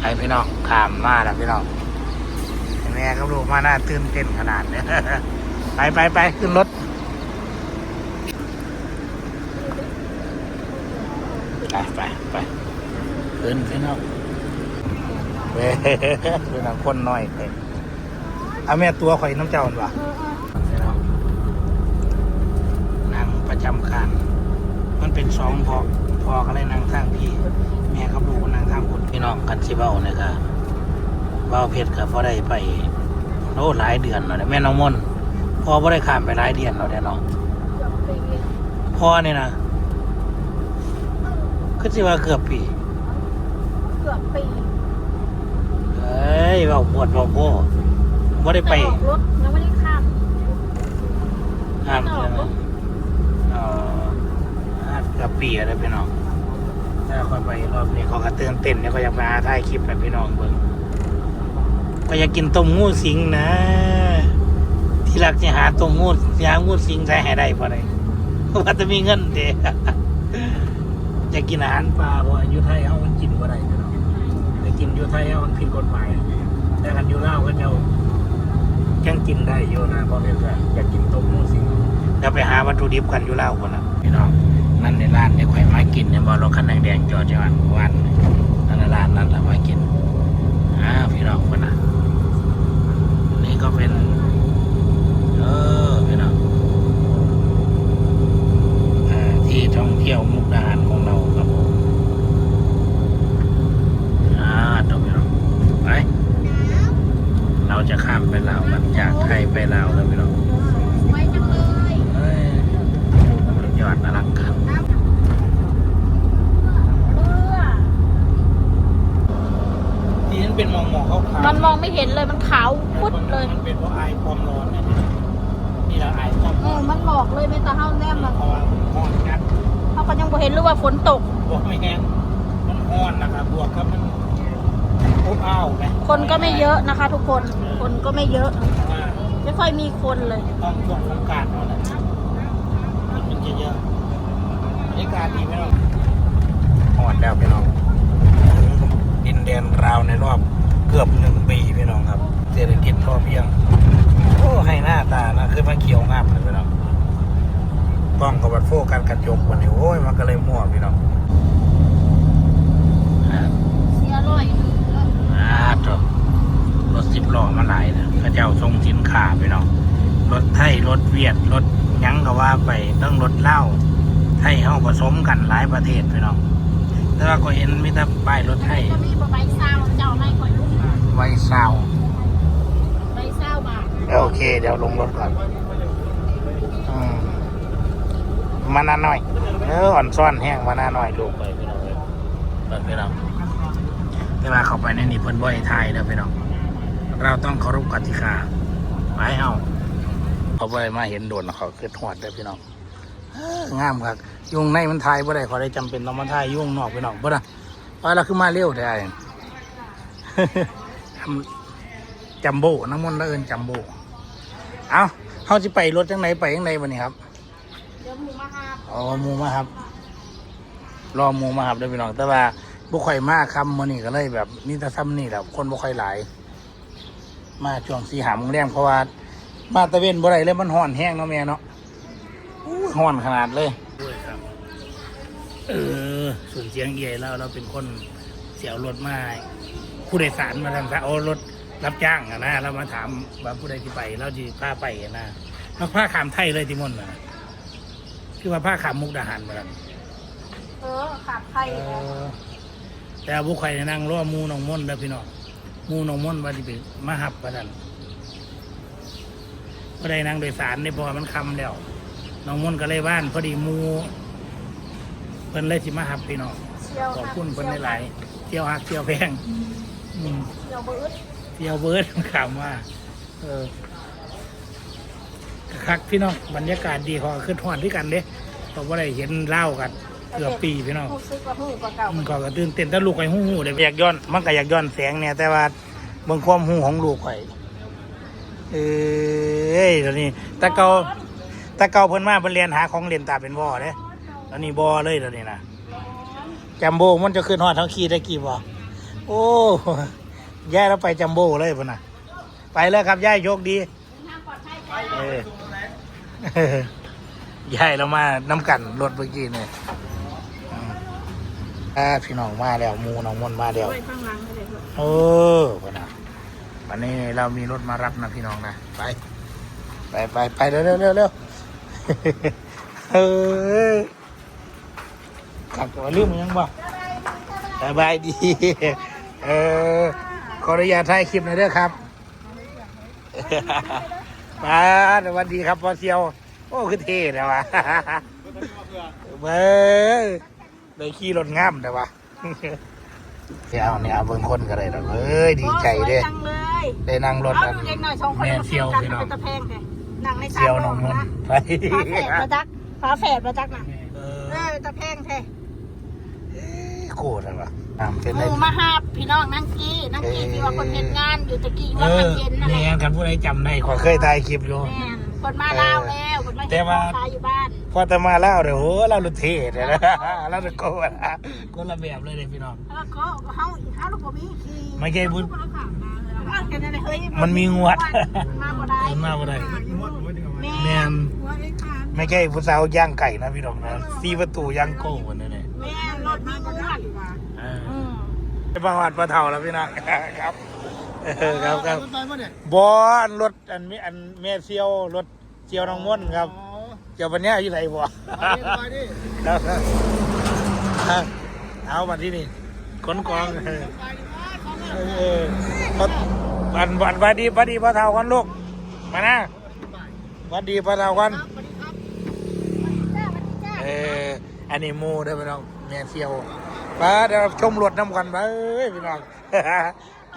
ไอพี่น้องขามมาแล้วพี่น้องแม่กับลูกมาหน้าตื่นเต้นขนาดเนี้ยไปไปไปขึ้นรถไปไปไปขึ้นพี่น้องเว้ยพี่น้องคนน้อยไปเอาแม่ตัวข่อยน้ำเจ้าหั่นวะพี่น้องนางประจำการมันเป็นสองพอพอก็เลยนางทางพี่ แม่กับลูกนางทาง พี่น้องกันสิเบ้าเนี่ยค่ะเบ้าเพชรกับพอได้ไปโอ้หลายเดือนแล้วเนี่ยแม่น้องมนต์พอพอได้ข้ามไปหลายเดือนแล้วเนี่ยน้องพ่อเนี่ยนะคือสิว่าเกือบปีเกือบปีเอ้ยเบาปวดเบาโบ้บ่ได้ไปแต่ออกรถยังไม่ได้ข้ามห้ามใช่ไหมอ๋อห้าเกือบปีแล้วพี่น้อง ถ้าค่อยไปรอบนี้เขาก็เตือนเต้นเนี่ยเขาอยากไปหาถ่ายคลิปแบบพี่น้องเบิ่งก็อยากกินต้มงูสิงนะ ที่รักจะหาต้มงูยางงูสิงใส่ให้ได้พอได้เพราะว่าจะมีเงินเด้จะกินอาหารปลาเพราะอายุไทยเขามันกินบ่ได้พี่น้องแต่กินอยู่ไทยเขามันผิดกฎหมายแต่กันอยู่ลาวก็จ้ายังกินได้อยู่นะเพราะเป็นว่อยากกินต้มงูสิงเดี๋ยวไปหาวัตถุดิบกันอยู่ลาวคนนะพี่น้องันในร้านเนี่ยข่อยมากินเนี่ยบอรถคันแดงจอดจังหวัดวันนั่นในร้านนั่นแหละมากินอ้าพี่น้องคนน่ะนี่ก็เป็นเออพี่น้องอที่ท่องเที่ยวมุกดาหารของเราครับผมอ่าต่อพี่น้องไปเราจะข้ามไปลาวกันจากไทยไปลาวแล้วพี่น้องไว้จังเลยเฮ้ยสุดยอดอลังการ เพื่อ ที่นั่น เป็นมองมองเขาขาวมันมองไม่เห็นเลยมันขาวพุดเลยมันเป็นเพราะไอความร้อนเนี่ยนี่เราไอความเออมันหลอกเลยไม่ตาเฮาแนมมันเพราะว่าห้อนงัดเขาก็ยังบ่เห็นหรือว่าฝนตกบวกไม่แห้งมันห้อนนะครับบวกครับมันอบอ้าวไหมคนก็ไม่เยอะนะคะ ทุกคนคนก็ไม่เยอะอ่าไม่ค่อยมีคนเลยต้องช่วงสงกรารเท่านั้นมันจะเยอะบรรยากาศดีไหมน้องอ่อนแล้วพี่น้อง ดินแดนราวในรอบเกือบหนึ่งปีพี่น้องครับ เศรษฐกิจพอเพียง โอ้ให้หน้าตานะคือมันเขียวงามเลยพี่น้องกล้องกับวัดโฟกัสกระจกวันนี้โอ้ยมันก็เลยมั่วพี่น้องอ่าเสียร้อยอ่าจบรถสิบล้อมาหลายนะเข้าเจ้าทรงสินค้าพี่น้องรถไทยรถเวียดรถหยังก็ว่าไปต้องรถเหล้าไทยเฮาผสมกันหลายประเทศพี่น้อง แต่ว่าก็เห็นมีแต่ป้ายรถไทยก็มีบ่ใบซาวเจ้าไม่ค่อยรู้ไว้ซาวใบซาวบาทโอเค เดี๋ยวลงรถก่อนอืมมานาหน่อย เอออ่อนซ่อนแห้งมานาหน่อยลูกไปพี่น้องเอ้ยเปิดพี่น้องแต่ว่าเข้าไปในนี่เพิ่นบ่ให้ทายเด้อพี่น้อง เราต้องเคารพกติกาไปเฮาเขาบ่ได้มาเห็นโดนเขาคือหอดเด้อพี่น้องเอ้อ งามครับยุงในมันทายบ่ได้เขาได้จำเป็นต้องมาทายยุงนอกพี่น้องบ่นะว่าเราคือมาเร็วได้ทำจัมโบ้น้ำมันต์ละเอิญจัมโบ้เอาเขาจะไปรถจังไหนไปยังไงวันนี้ครับเดี๋ยวหมูมาหาอ๋อหมูมาครับ รอหมูมาครับเด้อพี่น้องแต่ว่าบุค่อยมาคำมื่อนี้ก็เลยแบบนี่แต่ซ้ำนี่แหละคนบุค่อยหลาย มาช่วงสีหาโมงแรงเพราะว่ามาตะเวนบ่ได้เลยมันห่อนแห้งเนาะแม่เนาะอู้ ห่อนขนาดเลยด้วยครับ เออส่วนเสียงเอี่ยแล้วเราเป็นคนเสียวรถมาให้ผู้โดยสารมาทำซะโอ้รถรับจ้างอะนะเรามาถามว่าผู้ใดที่ไป เราจะพาไปอะนะเราพาขามไทยเลยที่มนต์นะคือว่าพาขามมุกดาหารมาแล้วเออขาดไทยเออแต่บุคคลนั่งรอหมูน้องมนต์แล้วพี่น้องหมูน้องมนต์ว่าที่ไปมาหับประดันก็ได้นั่งโดยสารในพอมันคำแล้ว น้องมนต์ก็เลยบ้านพอดีหมูเพิ่นเลยสิมาหับพี่น้องเชียวขอบคุณเพิ่นหลายๆเที่ยวหักเที่ยวแพงอืมเชียวเบิร์ดเที่ยวเบิร์ดขำว่าเออคักพี่น้องบรรยากาศดีขอขึ้นหอนด้วยกันเด้เพราะว่าได้เห็นเล่าวกันเกือบปีพี่น้องรู้สึกว่าหูกว่าเก่ามันก็กระตื่นเต้นแต่ลูกไอ้หูหูเดี๋ยวอยากย้อน มันก็อยากย้อนแสงเนี่ยแต่ว่าเบิ่งความหูของลูกไข่เอ้ยตอนนี้ตะเกา ตะเกาเพิ่นมาเพิ่นเรียนหาของเรียนตาเป็นบ่อเด้ตอนนี้บ่อเลยตอนนี้นะจัมโบ้มันจะขึ้นฮอดทั้งขี้ได้กี่บ่โอ้ย่ายเราไปจัมโบ้เลยพุ่นนะไปเลยครับย่ายโชคดีย่ายเรามาน้ำกันรถเมื่อกี้เนี่ยอ่าพี่น้องมาแล้วมูน้องมนมาแล้วไว้ข้างหลังเออพุ่นนะวันนี้เรามีรถมารับนะพี่น้องนะไป ไปไปไปเร็วเร็วเร็ว เร็วเออขับตัวลืมมันยังบ่สบายดี เออ ขออนุญาตถ่ายคลิปหน่อยเด้อครับมาสวัสดีครับพ่อเซียว โอ้คือเท่นะวะเบ้อได้ขี่รถงามแต่ว่าเดี๋ยวเนี่ยเอาเบิ่งคนก็ได้ดอกเอ้ยดีใจเด้จังเลยได้นั่งรถเอากันดูเด็กหน่อยสองคนแม่มาเซียวกันพี่น้อง เป็นตะแพงเลยหนังในเซียวน้องมนนะต์ไปฝาแฝดมาจักฝาแฝดมาจักน่ะเอเอออตะแพงแท้โคตรอะไรวะตามเป็นหไรมูมาหาพี่น้องนั่งกี้นั่งกี้ที่ว่าคนเห็นงานอยู่ตะกี้อเอยู่ว่าอมันเย็นนั่นแหนี่ละกันผู้ใดจำได้ขอเคยถ่ายคลิปอยู่ แม่นคนมาลาวแล้วคนมาแต่เห็นว่าขายอยู่บ้านพอแต่มาเล่าเดี๋ยวโอ้เราลุเทศเลยนะเราจะโกนคนละแบบเลยเด้พี่น้อง แล้วก็เฮาเฮาลูกบ่มีขี่ไม่ใช่บุญมันกันได้เฮ้ยมั นมีงวด มาบ่ได้มันมาบ่ได้ แม่แม่นหัวไอ้ขาดไม่ใช่ผู้สาวย่างไก่นะพี่น้องนะซีประตูย่างโก้วันนี้เนี่ยแม่รถมีงวดเอออืมไปบังหวัดปลาเท่าแล้วพี่น้องครับเออครับครับไปปะเนี่ยบออันรถอันมีอันแม่เซียวรถเซียวน้องม่อนครับอ๋อเจ้าปัญญาอยู่ไหนบ่ไปดิไปดิครับครับอะเอามาที่นี่ขนกอง เออเออพอบันบันบันดีบันดีปลาเท่ากันลูก มานะบันดีปลาเท่ากันเอออันนี้มูเด้อพี่น้องแม่เซียวไปเดี๋ยวชมรถน้ำกันไปพี่น้อง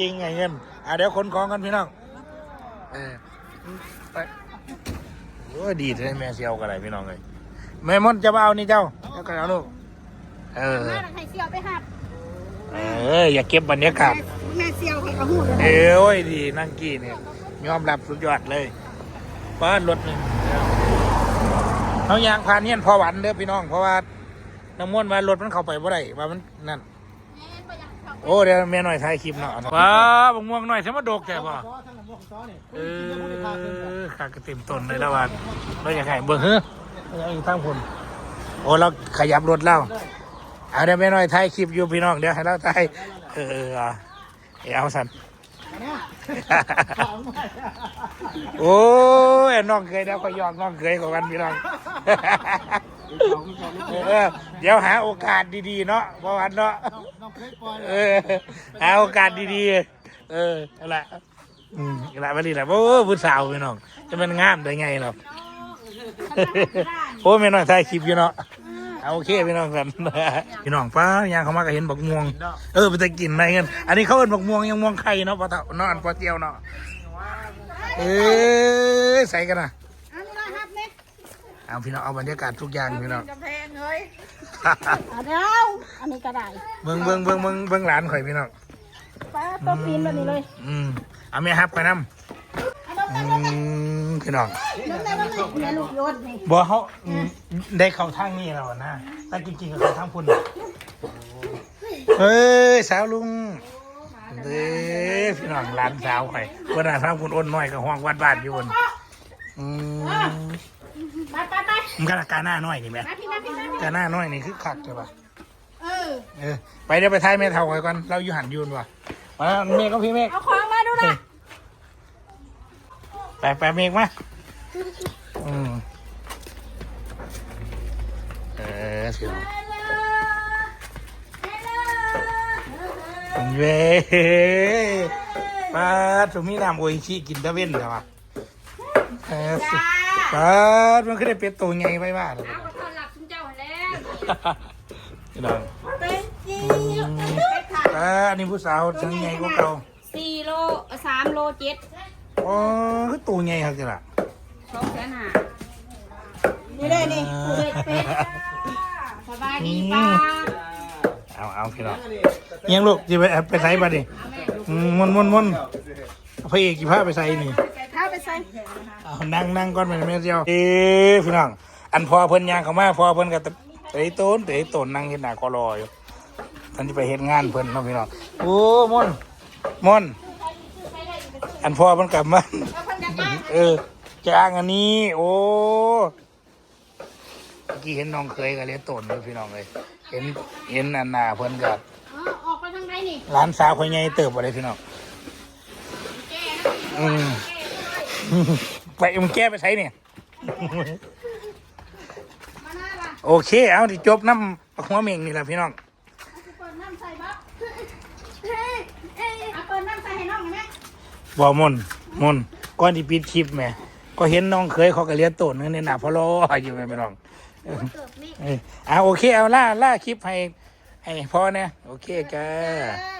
จริงไงเงินอะเดี๋ยวขนของกันพี่น้องเออไปโอ้ดีเลยแม่เซียวกันไรพี่น้องเลยแม่มดจะมาเอานี่เจ้าเจ้ากันเอาลูกเออมาให้เสี่ยวไปหับ เอออย่าเก็บบรรยากาศแม่เสี่ยวให้กระหูดเอ้ยดีนั่งกี้เนี่ยยอมรับสุดยอดเลยบ้านรถหนึ่งเขายางพานเนียนพอหวันเด้อพี่น้องเพราะว่าน้ำมันต์ว่ารถมันเข้าไปบ่ได้ว่ามันนั่นโอ้เดี๋ยวแม่หน่อยถ่ายคลิปเนาะว้าบังม่วงหน่อยใช่ไหมดกแต่ป่ะซ้อทั้งหมดซ้อนี่เออขากระเต็มต้นเลยแล้ววันเราอยากให้เบิ่งเฮ้อเอาอยู่ทางพุ่นโอ้เราขยับรถแล้ว เอาเดี๋ยวแม่หน่อยถ่ายคลิปอยู่พี่น้องเดี๋ยวให้เราถ่ายเออเออเอาเอาสัน โอ้ยน้องเคยแล้วก็ยอมน้องเคยกว่ากันพี่น้อง เออเดี๋ยวหาโอกาสดีๆเนาะประวันเนาะน้องเคยปล่อยเออหาโอกาสดีๆ เออเอาละอืมเอาละมาดีละโอ้ผู้สาวพี่น้อง จะมันงามได้ไงเนาะโอ้แม่น้องถ่ายคลิปอยู่เนาะ เอาโอเคพี่น้องกันพี่น้องป้ายังเขามาก็เห็นบักม่วง เออไปตะกินอะไรกันอันนี้เขาเป็นบักม่วงยังม่วงไข่เนาะปลาเต่านอนปลาเจียวเนาะเอ้ยใส่กันนะอันนี้หับเนี่ยเอาพี่น้องเอาบรรยากาศทุกอย่างพี่น้องกำแพงเฮ้ยเอาเดี๋ยวอันนี้ก็ได้เบิ่งเบิ่งเบิ่งเบิ่งเบิ่งหลานข่อยพี่น้องป้าต้มปีนแบบนี้เลย อืมเอาแม่ฮับไปน้ำเอาน้ำอืน้ำน้ำน้ม พี่น้องำน้ำน้ำน้ำแม่ลูกโยนนี่บ่เขาอืมได้เข้าทางนี้แล้วนะแต่จริงๆก็เข้าทางพุ่นเฮ้ยสาวลุงเด้อพี่น้องหลานสาวข่อยเวลาทางพุ่นอ้นน้อยก็ห้องวัดบ้านอยู่พุ่นอืมไปไปไปมันก็การหน้าน้อยนี่แหม่มาพี่มาพี่มาพี่การหน้าน้อยนี่คือคักใช่ปะเออเออไปเดี๋ยวไปทายแม่เท่าไว้ก่อนเราอยู่หันยืนว่ะมาเมฆก็พี่เมฆเอาของมาดูนะ ไปไปเมฆมาอืมเออสิเว้ยป้าสมีน้ำโออิชิกินตะเว้นเหรอวะเออสิป้ามันขึ้นได้เป็ดตัวใหญ่ไปบ้าเลยเอาไปตอนหลับคุณเจ้าแล้วพี่น้องเป็นจริงป้าอันนี้ผู้สาวทั้งใหญ่กว่าเก่าสี่โลสามโลเจ็ด อ๋อคือตัวใหญ่ครับจ้ะล่ะสองแสนห้านี่เลยนี่กูเลยเป็ดสบายดีป้าเอาเอาพี่น้องยังลูกจะไปไปใส่บัดดิอืมมวนมวนมวนพระเอกกี่พระไปใส่นี่ถ้าไปใส่เอานั่งนั่งก่อนเป็นแม่เจ้าเอ้พี่น้องอันพอเพิ่นยางเขามาพอเพิ่นก็ตะไอ้ต้นตะไอ้ต้นนั่งเห็นหน้าก็รออยู่ท่านที่ไปเฮ็ดงานเพิ่นเนาะพี่น้องโอ้มนมน อันพ่อมันกลับมาแล้วคนจะจ้างเออจ้างอันนี้ โอ้เมื่อกี้เห็นน้องเคยกับเลี้ยตนเลยพี่น้องเลย เห็นเห็นอันนาเพิ่นกับอ๋อออกไปทางไหนนี่ร้านสาวคนใหญ่เติบอะไรพี่น้องแก้อืมไปมึงแก้ไปใช้เนี่ยมาหน้าล่ะโอเค เอาที่จบน้ำหัวเม่งนี่แหละพี่น้องเปิดน้ำใส่บ๊อบเอาเปิดน้ำใส่ให้น้องเห็นไหม บอมนมนก่อนที่ปิดคลิปแหม่ก็เห็นน้องเคยเขากระเลี้ยตนเนี่ยหนาพะโลอยู่ไหมพี่น้องเกิดนี่เออเอาโอเคเอาล่าล่าคลิปให้ให้พ่อเนี่ยโอเคจ้า เออ